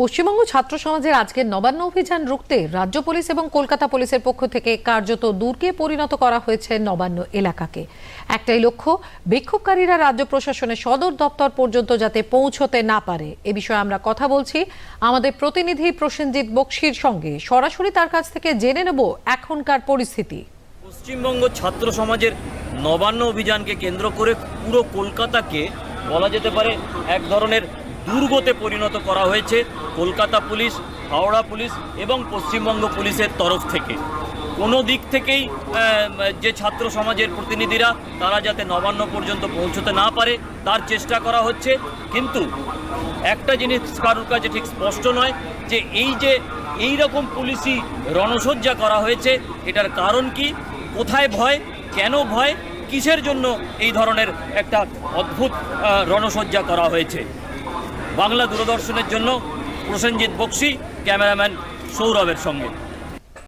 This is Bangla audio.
পশ্চিমবঙ্গ ছাত্র সমাজের আজকের নবান্ন অভিযান রুখতে রাজ্য পুলিশ এবং কলকাতা পুলিশের পক্ষ থেকে কার্যত দুর্গে পরিণত করা হয়েছে নবান্ন এলাকাকে। একটাই লক্ষ্য, বিক্ষোভকারীরা রাজ্য প্রশাসনের সদর দপ্তর পর্যন্ত যাতে পৌঁছতে না পারে। এ বিষয়ে আমরা কথা বলছি আমাদের প্রতিনিধি প্রসেনজিৎ বক্সির সঙ্গে। সরাসরি তার কাছ থেকে জেনে নেব এখনকার পরিস্থিতি। পশ্চিমবঙ্গ ছাত্র সমাজের নবান্ন অভিযানকে কেন্দ্র করে পুরো কলকাতাকে বলা যেতে পারে এক ধরনের দুর্গতে পরিণত করা হয়েছে কলকাতা পুলিশ, হাওড়া পুলিশ এবং পশ্চিমবঙ্গ পুলিশের তরফ থেকে। কোনো দিক থেকেই যে ছাত্র সমাজের প্রতিনিধিরা তারা যাতে নবান্ন পর্যন্ত পৌঁছতে না পারে, তার চেষ্টা করা হচ্ছে। কিন্তু একটা জিনিস কারোর কাছে ঠিক স্পষ্ট নয়, যে এই যে এই রকম পুলিশি রণসজ্জা করা হয়েছে, এটার কারণ কি? কোথায় ভয়? কেন ভয়? কিসের জন্য এই ধরনের একটা অদ্ভুত রণসজ্জা করা হয়েছে? বাংলা দূরদর্শনের জন্য প্রসেনজিৎ বক্সি ক্যামেরাম্যান সৌরভের সঙ্গে।